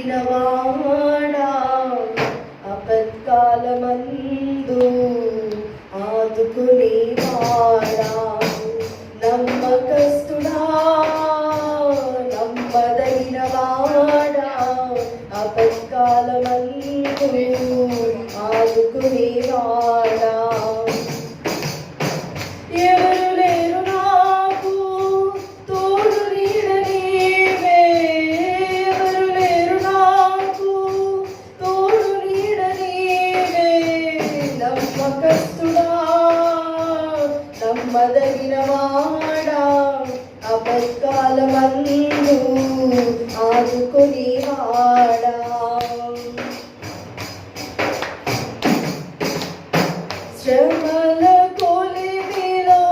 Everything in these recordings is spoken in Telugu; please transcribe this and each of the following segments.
కలిగినవాడా అపత్కాలమందు ఆదుకునే ఆపత్కాలమందు ఆదుకుని వాడా. శ్రమల కొలిమిలో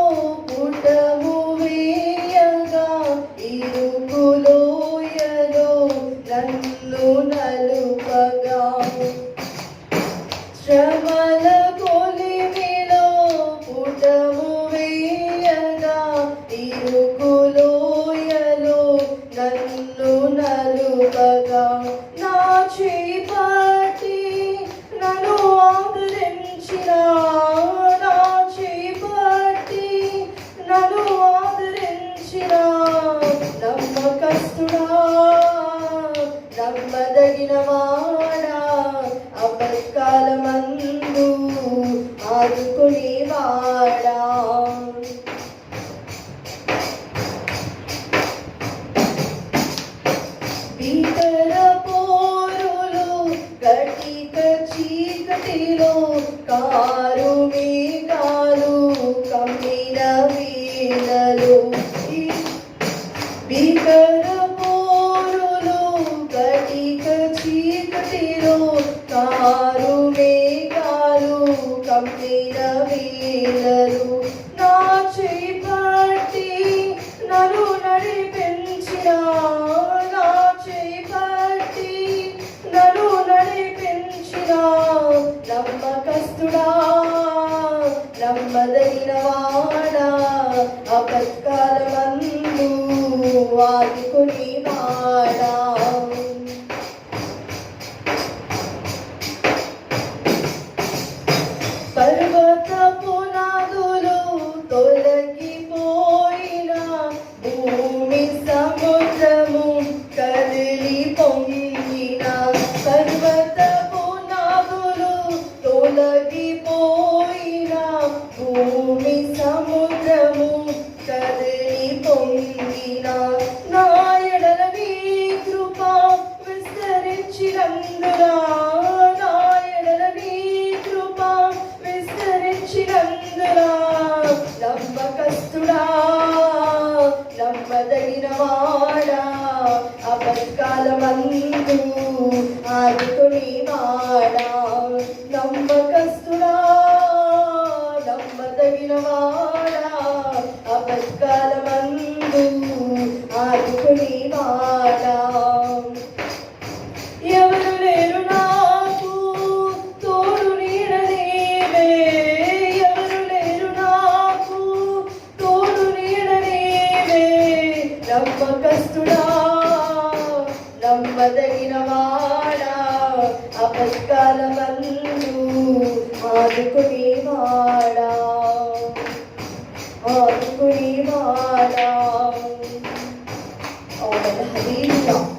పుటము వేయగా ఇరుకులోయలో నన్ను చల్లగా నా చేపటి నన్ను ఆదరించిన నా చేపటి నన్ను ఆదరించిన నమ్మకస్తుడా నమ్మదగినవా? కారు మీ కారు కమ్మిన వీణలు బికర పోరులు కటిక చీకటిలో కారు వాడా అపత్కాలమందు వాటికుని వాడా. show me. অদ্কুড়ি মালাম অদ্কুড়ি মালাম অদ্কুড়ি মালাম